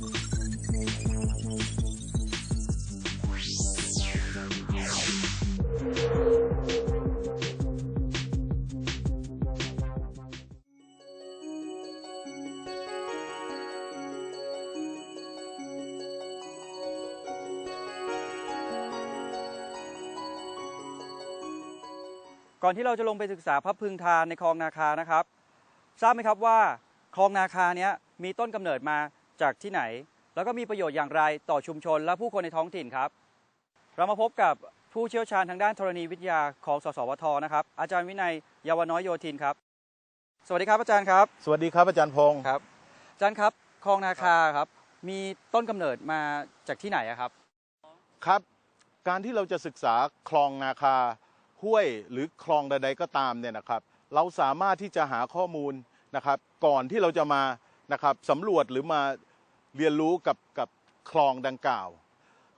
ก่อนที่เราจะลงไปศึกษาพระพึงทานในคลองนาคานะครับ ทราบไหมครับว่าคลองนาคาเนี้ยมีต้นกำเนิดมา จากที่ไหน แล้วก็มีประโยชน์อย่างไรต่อชุมชนและผู้คนในท้องถิ่นครับ เรามาพบกับผู้เชี่ยวชาญทางด้านธรณีวิทยาของสสวทนะครับ อาจารย์วินัยเยาวน้อยโยธินครับ สวัสดีครับอาจารย์ครับ สวัสดีครับอาจารย์พงศ์ครับอาจารย์ครับคลองนาคาครับ มีต้นกำเนิดมาจากที่ไหนอะครับ ครับ การที่เราจะศึกษาคลองนาคาห้วยหรือคลองใด ๆก็ตามเนี่ยนะครับ เราสามารถที่จะหาข้อมูลนะครับ ก่อนที่เราจะมานะครับสำรวจหรือมา เรียนรู้กับกับคลองดังกล่าว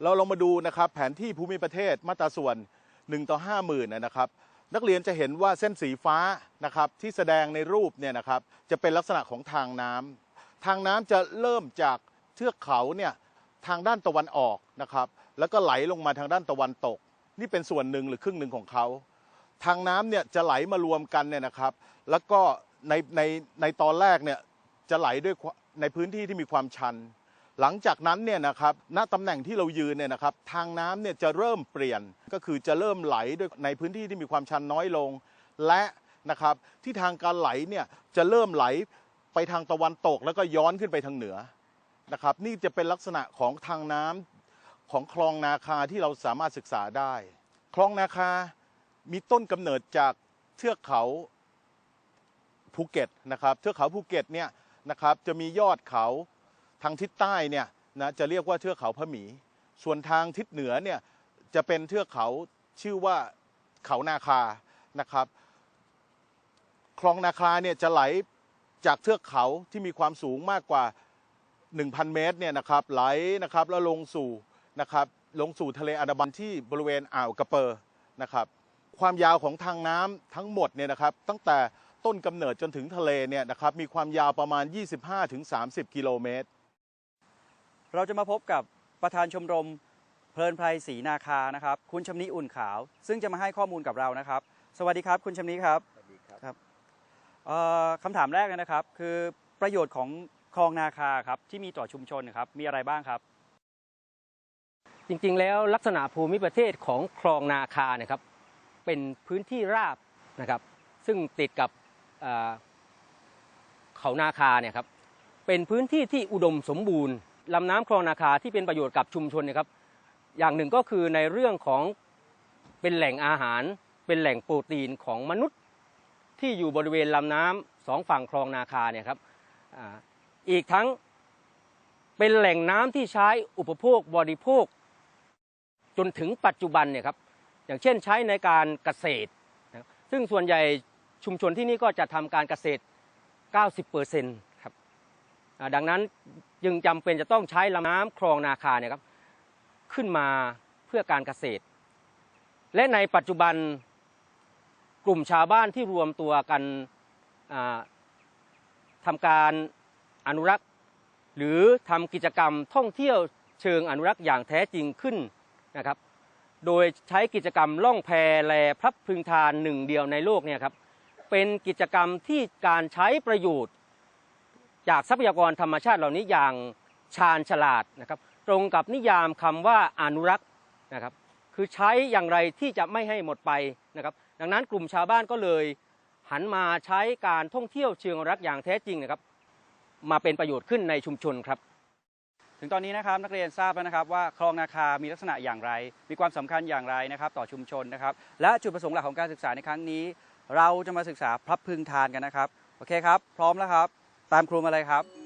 เราลองมาดูนะครับแผนที่ภูมิประเทศมาตราส่วน 1 ต่อ 50,000นะครับ นักเรียนจะเห็นว่าเส้นสีฟ้านะครับที่แสดงในรูปเนี่ยนะครับจะเป็นลักษณะของทางน้ำทางน้ำจะเริ่มจากเทือกเขาเนี่ยทางด้านตะวันออกนะครับ แล้วก็ไหลลงมาทางด้านตะวันตก นี่เป็นส่วนหนึ่งหรือครึ่งหนึ่งของเขา ทางน้ำเนี่ยจะไหลมารวมกันเนี่ยนะครับ แล้วก็ในในในตอนแรกเนี่ย จะไหลด้วยในพื้นที่ที่มีความชัน หลังจากนั้นเนี่ยนะครับณตำแหน่งที่เรายืนเนี่ยนะครับทางน้ำเนี่ยจะเริ่มเปลี่ยนก็คือจะเริ่มไหลด้วยในพื้นที่ที่มีความชันน้อยลง และนะครับที่ทางการไหลเนี่ยจะเริ่มไหลไปทางตะวันตกแล้วก็ย้อนขึ้นไปทางเหนือนะครับนี่จะเป็นลักษณะของทางน้ำของคลองนาคาที่เราสามารถศึกษาได้ คลองนาคามีต้นกำเนิดจากเทือกเขาภูเก็ตนะครับเทือกเขาภูเก็ตเนี่ย นะครับจะมียอดเขาทางทิศใต้เนี่ยนะจะเรียกว่าเทือกเขาพระหมี ส่วนทางทิศเหนือเนี่ยจะเป็นเทือกเขาชื่อว่าเขานาคานะครับ คลองนาคาเนี่ยจะไหลจากเทือกเขาที่มีความสูงมากกว่า 1,000 เมตรเนี่ยนะครับไหลนะครับแล้วลงสู่นะครับลงสู่ทะเลอันดามันที่บริเวณอ่าวกระเปอร์นะครับความยาวของทางน้ำทั้งหมดเนี่ยนะครับตั้งแต่ ต้นกำเนิดจนถึงทะเลเนี่ยนะครับมีความยาวประมาณ 25-30 กิโลเมตร เราจะมาพบกับประธานชมรมเพลินไพรศรีนาคานะครับ คุณชำนิอุ่นขาว ซึ่งจะมาให้ข้อมูลกับเรานะครับ สวัสดีครับ คุณชำนิครับสวัสดีครับครับเอ่อคำถามแรกเลยนะครับ คือประโยชน์ของคลองนาคาครับที่มีต่อชุมชนนะครับมีอะไรบ้างครับ จริงๆ แล้วลักษณะภูมิประเทศของคลองนาคานะครับ เป็นพื้นที่ราบนะครับ ซึ่งติดกับ เขานาคาเนี่ยครับเป็นพื้นที่ที่อุดมสมบูรณ์ลำน้ำคลองนาคาที่เป็นประโยชน์กับชุมชนนะครับ อย่างหนึ่งก็คือในเรื่องของเป็นแหล่งอาหาร เป็นแหล่งโปรตีนของมนุษย์ที่อยู่บริเวณลำน้ำสองฝั่งคลองนาคาเนี่ยครับอีกทั้งเป็นแหล่งน้ำที่ใช้อุปโภคบริโภค จนถึงปัจจุบันเนี่ยครับอย่างเช่นใช้ในการเกษตร ซึ่งส่วนใหญ่ ชุมชนที่นี่ก็จะทำการเกษตร 90%ครับดังนั้นจึงจำเป็นจะต้องใช้ลำน้ำคลองนาคาเนี่ยครับขึ้นมาเพื่อการเกษตร และในปัจจุบันกลุ่มชาวบ้านที่รวมตัวกันอ่าทำการอนุรักษ์ หรือทำกิจกรรมท่องเที่ยวเชิงอนุรักษ์อย่างแท้จริงขึ้นนะครับ โดยใช้กิจกรรมล่องแพแลพระพึงทานหนึ่งเดียวในโลกเนี่ยครับ เป็นกิจกรรมที่การใช้ประโยชน์ จากทรัพยากรธรรมชาติเหล่านี้อย่างชาญฉลาดนะครับ ตรงกับนิยามคำว่าอนุรักษ์นะครับ คือใช้อย่างไรที่จะไม่ให้หมดไปนะครับ ดังนั้นกลุ่มชาวบ้านก็เลยหันมาใช้การท่องเที่ยวเชิงอนุรักอย่างแท้จริงนะครับ มาเป็นประโยชน์ขึ้นในชุมชนครับ ถึงตอนนี้นะครับนักเรียนทราบแล้วนะครับว่าคลองนาคามีลักษณะอย่างไร มีความสำคัญอย่างไรนะครับ ต่อชุมชนนะครับ และจุดประสงค์หลักของการศึกษาในครั้งนี้ เราจะมาศึกษาพระพึงทานกันนะครับ โอเคครับ พร้อมแล้วครับ ตามครูมาเลยครับ